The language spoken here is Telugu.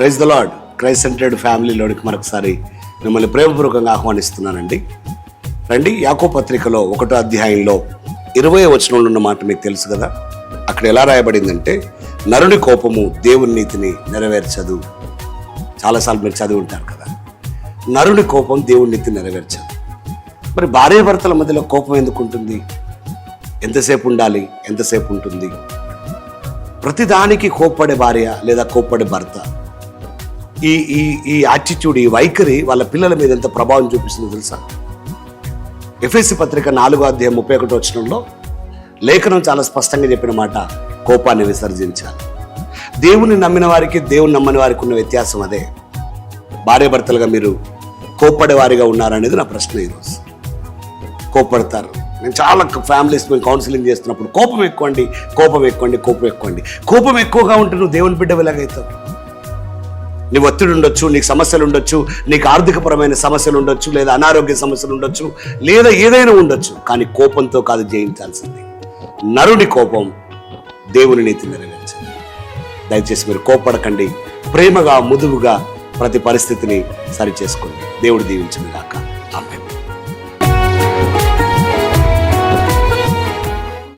Praise the Lord Christ centred ఫ్యామిలీలోనికి మరొకసారి మిమ్మల్ని ప్రేమపూర్వకంగా ఆహ్వానిస్తున్నానండి. రండి యాకో పత్రికలో ఒకటో అధ్యాయంలో ఇరవై వచనంలో ఉన్న మాట మీకు తెలుసు కదా? అక్కడ ఎలా రాయబడిందంటే నరుని కోపము దేవుని నీతిని నెరవేర్చదు. చాలాసార్లు మీరు చదివి ఉంటారు కదా? నరుని కోపం దేవుని నీతిని నెరవేర్చదు. మరి భార్యాభర్తల మధ్యలో కోపం ఎందుకు ఉంటుంది? ఎంతసేపు ఉండాలి? ఎంతసేపు ఉంటుంది? ప్రతిదానికి కోప్పడే భార్య లేదా కోప్పడే భర్త ఈ ఈ ఈ యాటిట్యూడ్ ఈ వైఖరి వాళ్ళ పిల్లల మీద ఎంత ప్రభావం చూపిస్తుందో తెలుసా? ఎఫ్ఎస్సి పత్రిక నాలుగో అధ్యాయం ముప్పై ఒకటి వచనంలో లేఖనం చాలా స్పష్టంగా చెప్పిన మాట కోపాన్ని విసర్జించాలి. దేవుని నమ్మిన వారికి దేవుని నమ్మని వారికి ఉన్న వ్యత్యాసం అదే. భార్యాభర్తలుగా మీరు కోప్పడేవారిగా ఉన్నారనేది నా ప్రశ్న ఈరోజు. కోప్పడతారు. నేను చాలా ఫ్యామిలీస్ మేము కౌన్సిలింగ్ చేస్తున్నప్పుడు కోపం ఎక్కువండి కోపం ఎక్కువండి కోపం ఎక్కువండి. కోపం ఎక్కువగా ఉంటే నువ్వు దేవుని బిడ్డ వెలగవుతావు నీ ఒత్తిడి ఉండొచ్చు నీకు సమస్యలు ఉండొచ్చు నీకు ఆర్థికపరమైన సమస్యలు ఉండొచ్చు లేదా అనారోగ్య సమస్యలు ఉండొచ్చు లేదా ఏదైనా ఉండొచ్చు. కానీ కోపంతో కాదు జయించాల్సింది. నరుడి కోపం దేవుని నీతి నెరవేర్చింది. దయచేసి మీరు కోపడకండి ప్రేమగా ముదువుగా ప్రతి పరిస్థితిని సరిచేసుకోండి. దేవుడు దీవించిన దాకా